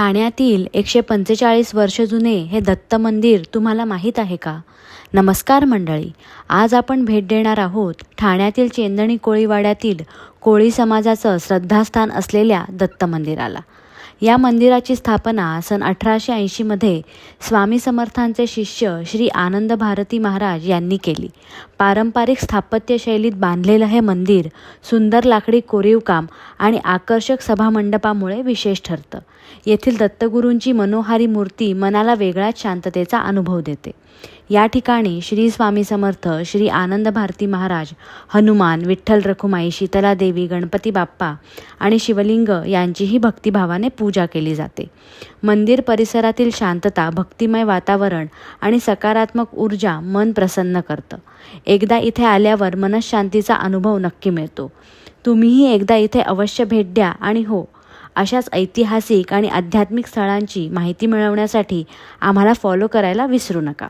ठाण्यातील एकशे पंचेचाळीस वर्ष जुने हे दत्त मंदिर तुम्हाला माहीत आहे का? नमस्कार मंडळी आज आपण भेट देणार आहोत ठाण्यातील चेंदणी कोळीवाड्यातील कोळी समाजाचं श्रद्धास्थान असलेल्या दत्त मंदिराला. या मंदिराची स्थापना सन अठराशे ऐंशीमध्ये स्वामी समर्थांचे शिष्य श्री आनंद भारती महाराज यांनी केली. पारंपरिक स्थापत्यशैलीत बांधलेलं हे मंदिर सुंदर लाकडी कोरीवकाम आणि आकर्षक सभामंडपामुळे विशेष ठरतं. येथील दत्तगुरूंची मनोहारी मूर्ती मनाला वेगळ्याच शांततेचा अनुभव देते. या ठिकाणी श्री स्वामी समर्थ श्री आनंद भारती महाराज हनुमान विठ्ठल रखुमाई शीतला देवी गणपती बाप्पा आणि शिवलिंग यांचीही भक्तिभावाने पूजा केली जाते. मंदिर परिसरातील शांतता भक्तिमय वातावरण आणि सकारात्मक ऊर्जा मन प्रसन्न करतं. एकदा इथे आल्यावर मनशांतीचा अनुभव नक्की मिळतो. तुम्हीही एकदा इथे अवश्य भेट द्या आणि हो अशाच ऐतिहासिक आणि आध्यात्मिक स्थळांची माहिती मिळवण्यासाठी आम्हाला फॉलो करायला विसरू नका.